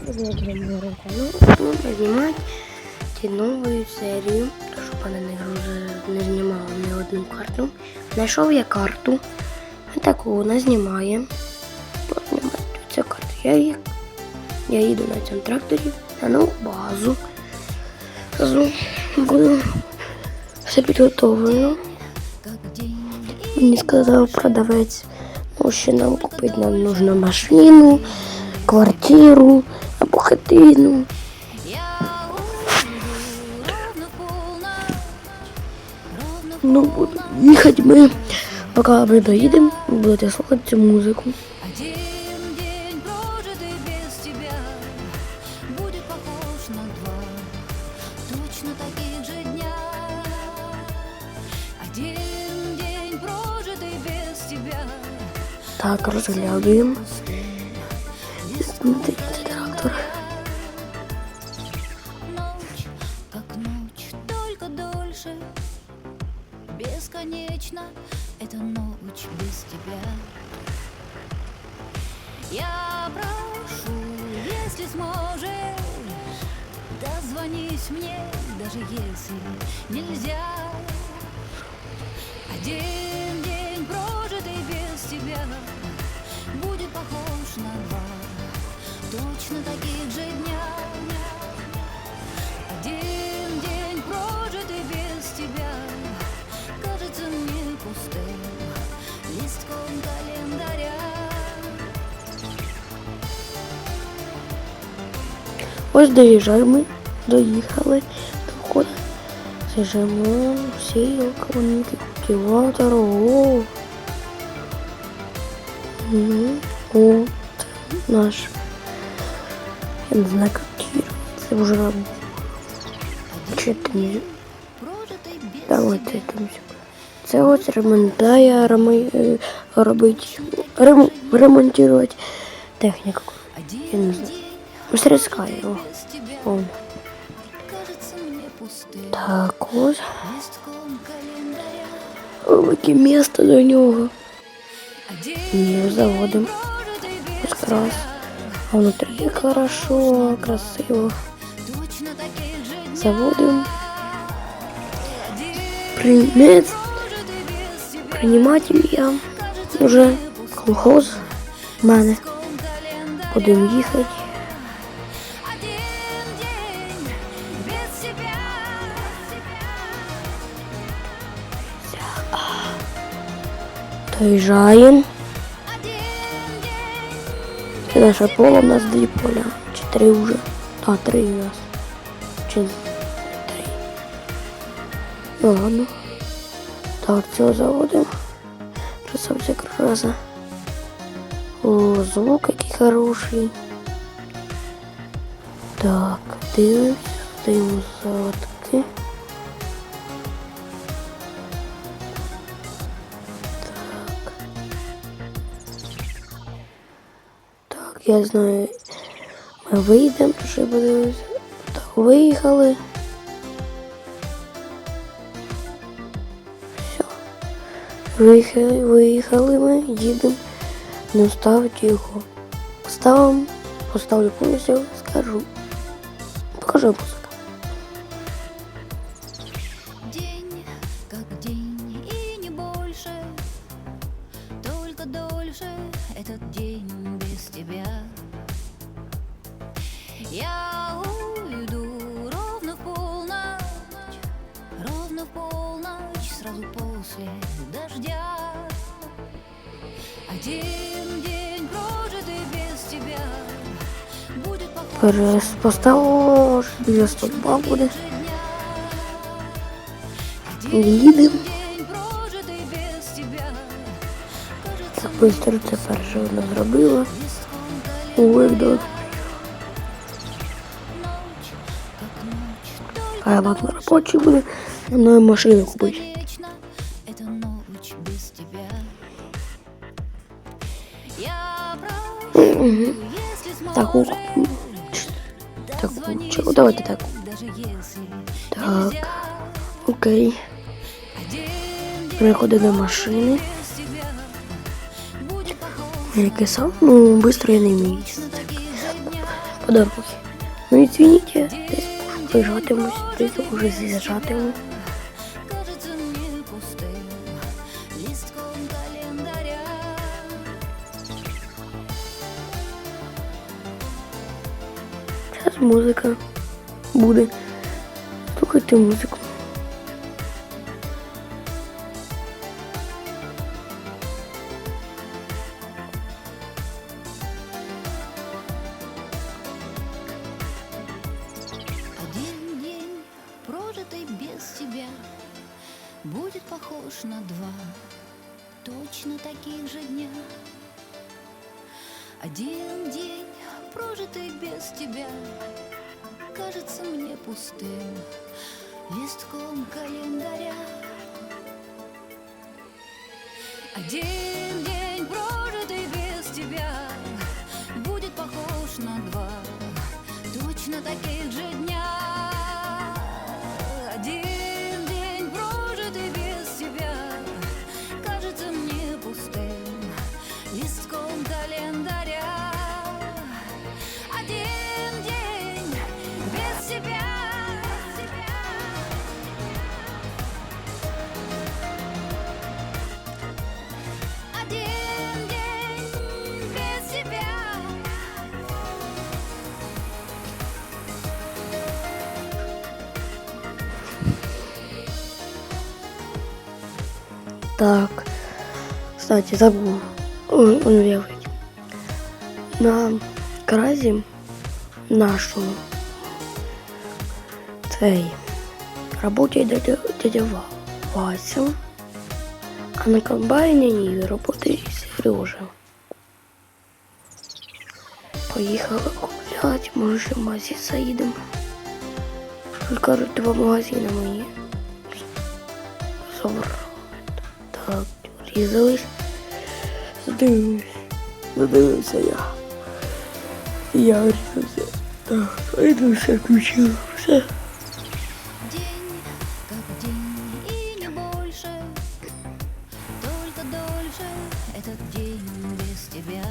Привет, друзья! Ну, знімати нову серію, тому що пане не, не знімала ні одну карту. Знайшов я карту. Таку назнімаємо. Познімати цю карту. Я, я їду на цьому тракторі на нову базу. Зразу буду все підготовлено. Мені сказав продавець, ну що нам купити нам нужно машину, квартиру або хатину. Ну, буду їхати ми. Поки ми доїдемо, будете слухати цю музику. Один день, прожитый без тебя, будет похож на два точно таких же дня. Один день, прожитый без тебя, Так, розглядуємо. пустым. Смотрите, трактор. Ночь, как ночь, только дольше, бесконечно эта ночь без тебя. Я прошу, если сможешь, дозвонись мне, даже если нельзя. Один Ось доїжджаємо, доїхали до входу. Зажимо всі колонки культиватора. О. От наш. Я не знаю, кір. Це вже раб- чи ти не Прожитый без давайте там. Це ось ремонтає, реми- е, робить, рем, ремонтувати техніку. Я не знаю. день Мастерська його. без тебя, О, кажется мне пустым Так, ось. листком календаря. Велике місто до нього. Один Ні, заводимо. прожитый без Ось крас. А внутрі хорошо, красиво. точно таких же дня. Заводимо. Один Примет, прожитый без тебя, прийматель я. кажется Уже мне пустым колхоз в мене. листком календаря. Будемо їхати. Доїжджаємо. Це наше поле, у нас дві поля. Чи три вже. А, три у нас. Чи три. Ну ладно. Так, цього заводимо. Красавця краса. О, звук який хороший. Так, дивимось, даємо заводки. я знаю. Ми вийдемо, ще подивимося. Так, виїхали. Все. Виїхали, виїхали ми, їдемо. Не ставити його. Ставимо, поставлю повністю, скажу. Покажу музику. День, как Один день, прожитый без тебя, будет. День, прожитий без тебя, кажется, Так быстро це перше вона зробила. только А ладно, робочий буде. Нам машину купити. Прошу, если Таку. сможешь, Таку. дозвонись Чого? Давайте мне, таку. даже если Так. нельзя. Окей. Один день Переходи до машини. без тебя будет похож Яке сам, ну, швидко я не вмію. на таких же днях. по дороге. Ну извините, десь вижатимусь, десь уже з'їжджатиму. Зараз музика буде. Слухайте музику. Будет похож на два точно таких же дня. Один день, прожитый без тебя, кажется мне пустым листком календаря. Один день, прожитый без тебя, будет похож на два точно таких же дня. Так. Кстати, забув. Он, он вявить. На кразі нашому цей работає дядя, дядя Ва- Вася, а на комбайні Ніві работає Сережа. Поїхали купляти, може ще в магазин заїдемо. Тут кажуть, два магазини мої. Забрали. Так, різались. Задивився. Задивився я. Я різався. Так, это все включив. Все. День как день и не больше Только дольше этот день без тебя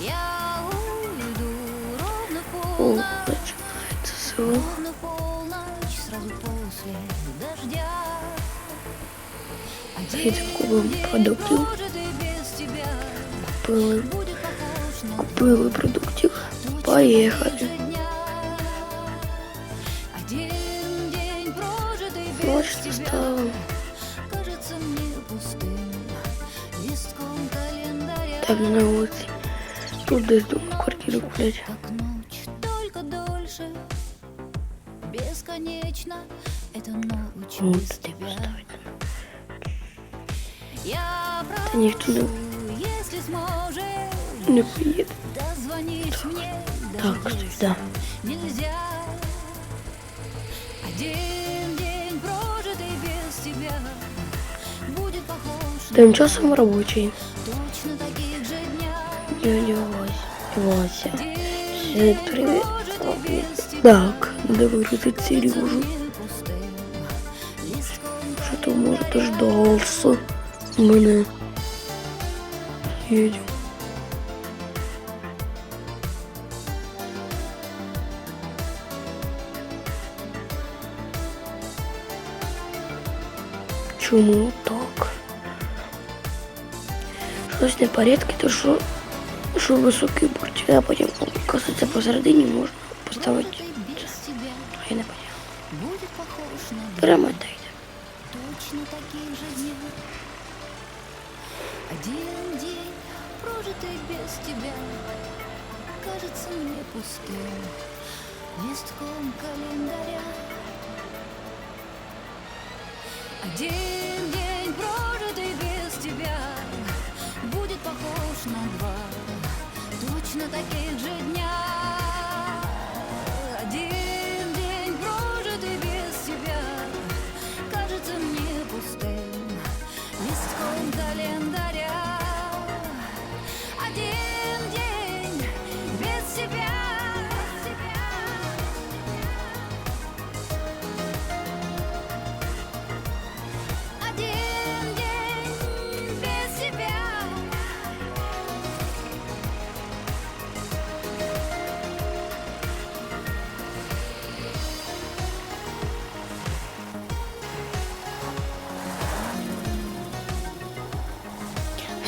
Я уйду ровно в О, полночь починається село. Ровно в полночь, сразу после дождя Едем купим продуктів. прожитый без тебя Купили, Будет похож на купили продуктів. точно Поїхали. таких же дня. Один день прожитый без Ночь тебя настала. кажется мне пустым листком календаря. Так, на вулиці. Тут десь думаю квартиру куплять. Как ночь, только дольше, бесконечно эта ночь Вот без ты тебя. поставить. Я Та ніхто не, прошу, если сможешь, не поїде. дозвонить мне, Так, даже стой, если да. нельзя. Один день прожитый без тебя будет похож на Тим часом робочий. точно таких же дня. Дядя Вася. Вася. День, Всем привет. прожитый без тебя Так, надо вирізати Сережу. мне пустым листком Що то може дождався мене. Їдемо. Чому так? Щось не в порядку, то що, що високий борт, а потім оказується посередині можна поставити. прожитый без тебя Я не поняла. будет похож на два Перемотайте. точно таких же дня. один день, прожитый без тебя, кажется мне пустым листком календаря. Один день, прожитый без тебя, будет похож на два точно таких же дня.